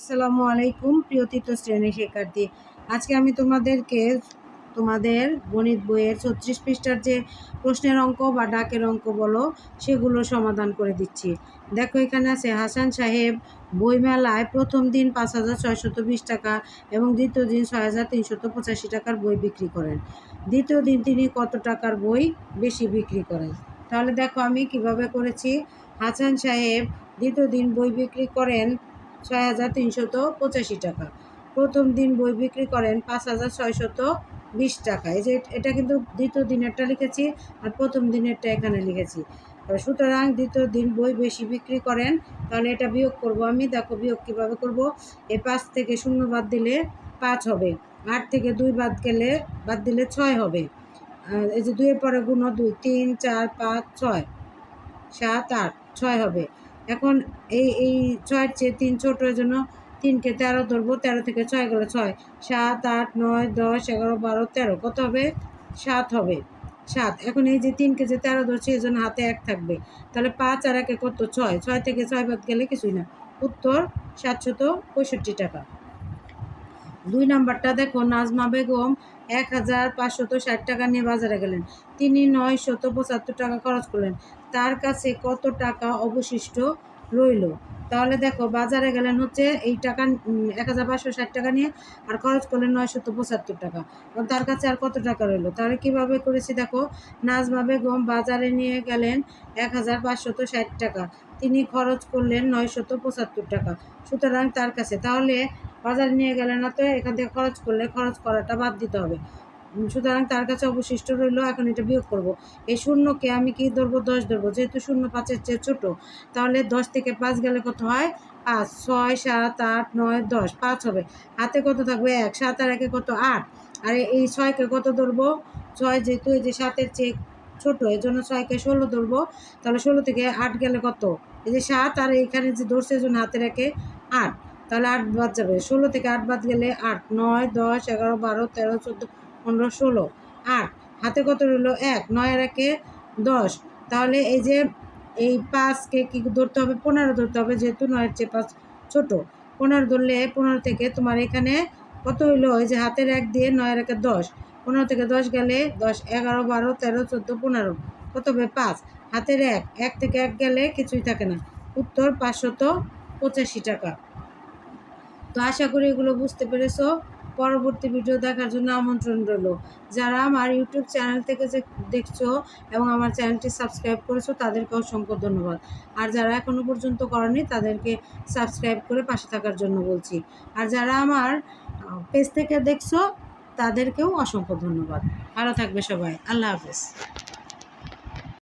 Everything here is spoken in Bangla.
আসসালামু আলাইকুম, প্রিয় তৃতীয় শ্রেণির শিক্ষার্থী। আজকে আমি তোমাদেরকে, তোমাদের গণিত বইয়ের ছত্রিশ পৃষ্ঠার যে প্রশ্নের অঙ্ক বা ডাকের অঙ্ক বলো, সেগুলো সমাধান করে দিচ্ছি। দেখো এখানে আছে, হাসান সাহেব বইমেলায় প্রথম দিন পাঁচ হাজার ছয়শত বিশ টাকা এবং দ্বিতীয় দিন ছয় হাজার তিনশত পঁচাশি টাকার বই বিক্রি করেন। দ্বিতীয় দিন তিনি কত টাকার বই বেশি বিক্রি করেন? তাহলে দেখো আমি কীভাবে করেছি। হাসান সাহেব দ্বিতীয় দিন বই বিক্রি করেন ছয় হাজার তিনশত পঁচাশি টাকা। প্রথম দিন বই বিক্রি করেন পাঁচ হাজার ছয়শত বিশ টাকা। এই যে এটা কিন্তু দ্বিতীয় দিনেরটা লিখেছি আর প্রথম দিনেরটা এখানে লিখেছি। সুতরাং দ্বিতীয় দিন বই বেশি বিক্রি করেন, তাহলে এটা বিয়োগ করব আমি। দেখো বিয়োগ কীভাবে করব? এ পাঁচ থেকে শূন্য বাদ দিলে পাঁচ হবে। আট থেকে দুই বাদ গেলে, বাদ দিলে ছয় হবে। এই যে দুইয়ের পরে গুণ দুই। তিন, চার, পাঁচ, ছয়। সাত, আট, ছয় হবে। এখন এই এই ছয়ের চেয়ে তিন ছোটোর জন্য তিনকে তেরো ধরবো, তেরো থেকে ছয় গেলো ছয়। সাত, আট, নয়, দশ, এগারো, বারো, তেরো। কত হবে? সাত হবে। সাত। এখন এই যে তিনকে যে তেরো ধরছে, এই জন্য হাতে এক থাকবে। তাহলে পাঁচ আর একে কত? ছয়। ছয় থেকে ছয় বাদ গেলে কিছুই না। উত্তর সাতশত পঁয়ষট্টি টাকা। দুই নাম্বারটা দেখো, নাজমা বেগম এক হাজার পাঁচশত ষাট টাকা নিয়ে বাজারে গেলেন। তিনি নয় শত পঁচাত্তর টাকা খরচ করলেন। তার কাছে কত টাকা অবশিষ্ট রইল? তাহলে দেখো, বাজারে গেলেন হচ্ছে এই টাকা এক হাজার পাঁচশো ষাট টাকা নিয়ে আর খরচ করলেন নয়শত পঁচাত্তর টাকা। এবং তার কাছে আর কত টাকা রইল? তাহলে কীভাবে করেছি দেখো, নাজমা বেগম বাজারে নিয়ে গেলেন এক হাজার পাঁচশত ষাট টাকা। তিনি খরচ করলেন নয়শত পঁচাত্তর টাকা। সুতরাং তার কাছে, তাহলে বাজারে নিয়ে গেলে না তো এখান থেকে খরচ করলে খরচ করাটা বাদ দিতে হবে। সুতরাং তার কাছে অবশিষ্ট রইল, এখন এটা বিয়োগ করব। এই শূন্যকে আমি কি ধরবো? দশ ধরবো। যেহেতু শূন্য পাঁচের চেয়ে ছোটো, তাহলে দশ থেকে পাঁচ গেলে কত হয়? পাঁচ, ছয়, সাত, আট, নয়, দশ, পাঁচ হবে। হাতে কত থাকবে? এক, সাত আর একে কত? আট। আর এই ছয়কে কত ধরবো? ছয় যেহেতু এই যে সাতের চেয়ে ছোটো এই জন্য ছয়কে ষোলো ধরবো। তাহলে ষোলো থেকে আট গেলে কত? এই যে সাত, আর এইখানে যে ধরছে জন্য হাতে রেখে আট। তাহলে আট বাদ যাবে। ষোলো থেকে আট বাদ গেলে আট, নয়, দশ, এগারো, বারো, তেরো, চোদ্দ, পনেরো, ষোলো। আট, হাতে কত রইল? এক, নয় আর একে দশ। তাহলে এই যে এই পাঁচকে কি ধরতে হবে? পনেরো ধরতে হবে, যেহেতু নয়ের চেয়ে পাঁচ ছোটো। পনেরো ধরলে পনেরো থেকে তোমার এখানে কত হইল? এই যে হাতের এক দিয়ে নয়ের একে দশ। পনেরো থেকে দশ গেলে দশ, এগারো, বারো, তেরো, চোদ্দ, পনেরো। কত হবে? পাঁচ। হাতের এক এক থেকে এক গেলে কিছুই থাকে না। উত্তর পাঁচশত পঁচাশি টাকা। তো আশা করি এগুলো বুঝতে পেরেছ। পরবর্তী ভিডিও দেখার জন্য আমন্ত্রণ রইল। যারা আমার ইউটিউব চ্যানেল থেকে যে দেখছ এবং আমার চ্যানেলটি সাবস্ক্রাইব করেছ, তাদেরকে অসংখ্য ধন্যবাদ। আর যারা এখনও পর্যন্ত করেনি, তাদেরকে সাবস্ক্রাইব করে পাশে থাকার জন্য বলছি। আর যারা আমার পেজ থেকে দেখছ, তাদেরকেও অসংখ্য ধন্যবাদ। ভালো থাকবে সবাই। আল্লাহ হাফেজ।